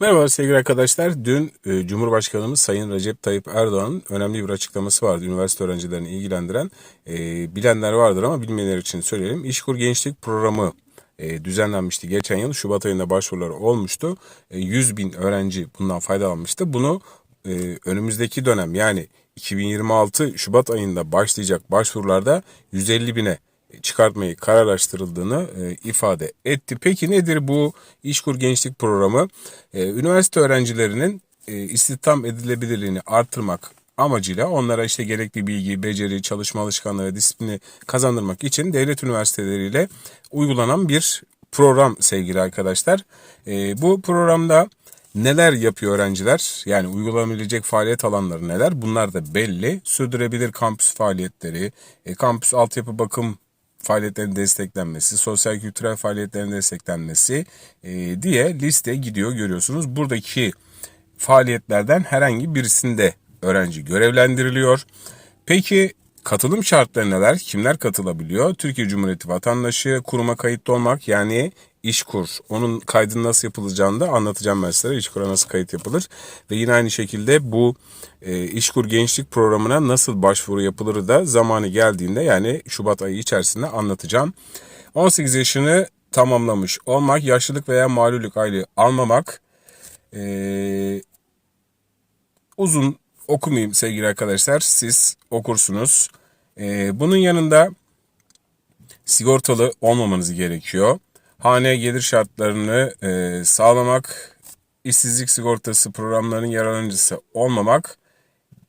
Merhaba sevgili arkadaşlar. Dün e, Cumhurbaşkanımız Sayın Recep Tayyip Erdoğan'ın önemli bir açıklaması vardı. Üniversite öğrencilerini ilgilendiren. E, bilenler vardır ama bilmeyenler için söyleyelim. İşkur Gençlik Programı e, düzenlenmişti. Geçen yıl Şubat ayında başvuruları olmuştu. E, 100 bin öğrenci bundan faydalanmıştı. Bunu e, önümüzdeki dönem yani 2026 Şubat ayında başlayacak başvurularda 150 bine çıkartmayı kararlaştırıldığını e, ifade etti. Peki nedir bu İşkur Gençlik Programı? E, üniversite öğrencilerinin e, istihdam edilebilirliğini artırmak amacıyla onlara işte gerekli bilgi, beceri, çalışma alışkanlığı, disiplini kazandırmak için devlet üniversiteleriyle uygulanan bir program sevgili arkadaşlar. Bu programda Neler yapıyor öğrenciler? Yani uygulanabilecek faaliyet alanları neler? Bunlar da belli. Sürdürebilir kampüs faaliyetleri, kampüs altyapı bakım faaliyetlerin desteklenmesi, sosyal kültürel faaliyetlerin desteklenmesi e, diye liste gidiyor görüyorsunuz. Buradaki faaliyetlerden herhangi birisinde öğrenci görevlendiriliyor. Peki katılım şartları neler? Kimler katılabiliyor? Türkiye Cumhuriyeti vatandaşı, kuruma kayıtlı olmak yani İşkur. Onun kaydının nasıl yapılacağını da anlatacağım ben size. İşkur'a nasıl kayıt yapılır. Ve yine aynı şekilde bu e, İşkur Gençlik Programı'na nasıl başvuru yapılır da zamanı geldiğinde yani Şubat ayı içerisinde anlatacağım. 18 yaşını tamamlamış olmak, yaşlılık veya malulük aylığı almamak, e, uzun okumayayım sevgili arkadaşlar. Siz okursunuz. E, bunun yanında sigortalı olmamanız gerekiyor hane gelir şartlarını e, sağlamak, işsizlik sigortası programlarının yararlanıcısı olmamak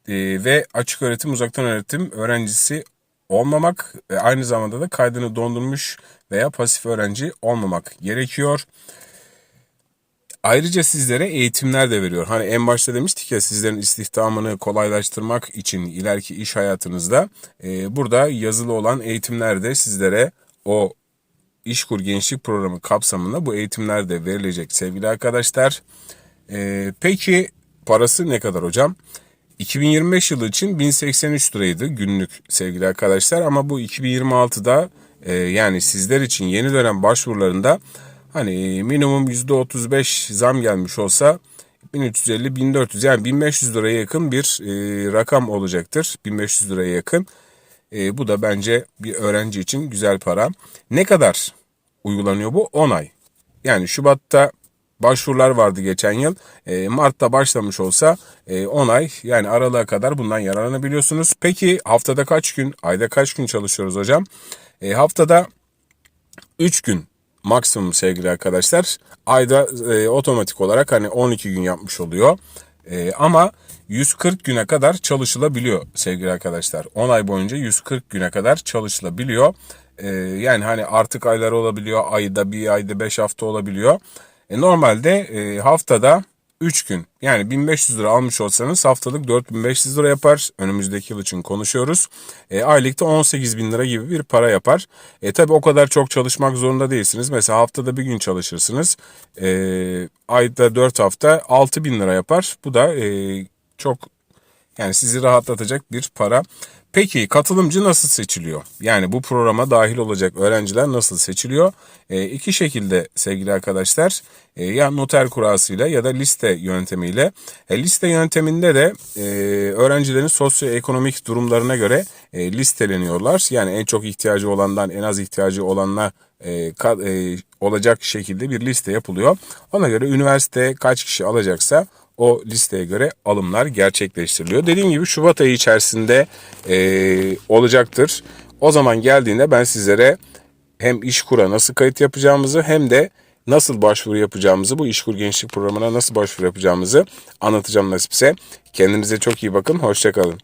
e, ve açık öğretim, uzaktan öğretim öğrencisi olmamak ve aynı zamanda da kaydını dondurmuş veya pasif öğrenci olmamak gerekiyor. Ayrıca sizlere eğitimler de veriyor. Hani en başta demiştik ya sizlerin istihdamını kolaylaştırmak için ileriki iş hayatınızda e, burada yazılı olan eğitimler de sizlere o İşkur Gençlik Programı kapsamında bu eğitimler de verilecek sevgili arkadaşlar. Ee, peki parası ne kadar hocam? 2025 yılı için 1083 liraydı günlük sevgili arkadaşlar ama bu 2026'da e, yani sizler için yeni dönem başvurularında hani minimum %35 zam gelmiş olsa 1350-1400 yani 1500 liraya yakın bir e, rakam olacaktır. 1500 liraya yakın. E, bu da bence bir öğrenci için güzel para. Ne kadar uygulanıyor bu? 10 ay. Yani Şubat'ta başvurular vardı geçen yıl. E, Mart'ta başlamış olsa e, 10 ay yani aralığa kadar bundan yararlanabiliyorsunuz. Peki haftada kaç gün, ayda kaç gün çalışıyoruz hocam? E, haftada 3 gün maksimum sevgili arkadaşlar. Ayda e, otomatik olarak hani 12 gün yapmış oluyor. E, ama 140 güne kadar çalışılabiliyor sevgili arkadaşlar. 10 ay boyunca 140 güne kadar çalışılabiliyor. E, yani hani artık aylar olabiliyor. Ayda bir ayda 5 hafta olabiliyor. E, normalde e, haftada 3 gün yani 1500 lira almış olsanız haftalık 4500 lira yapar. Önümüzdeki yıl için konuşuyoruz. E, aylıkta 18 bin lira gibi bir para yapar. E, tabi o kadar çok çalışmak zorunda değilsiniz. Mesela haftada bir gün çalışırsınız. E, ayda 4 hafta 6 bin lira yapar. Bu da e, çok yani sizi rahatlatacak bir para. Peki katılımcı nasıl seçiliyor? Yani bu programa dahil olacak öğrenciler nasıl seçiliyor? E, iki şekilde sevgili arkadaşlar. E, ya noter kurasıyla ya da liste yöntemiyle. E, liste yönteminde de e, öğrencilerin sosyoekonomik durumlarına göre e, listeleniyorlar. Yani en çok ihtiyacı olandan en az ihtiyacı olanla e, ka, e, olacak şekilde bir liste yapılıyor. Ona göre üniversite kaç kişi alacaksa o listeye göre alımlar gerçekleştiriliyor. Dediğim gibi Şubat ayı içerisinde e, olacaktır. O zaman geldiğinde ben sizlere hem İşkur'a nasıl kayıt yapacağımızı hem de nasıl başvuru yapacağımızı, bu İşkur Gençlik Programı'na nasıl başvuru yapacağımızı anlatacağım nasipse. Kendinize çok iyi bakın, hoşçakalın.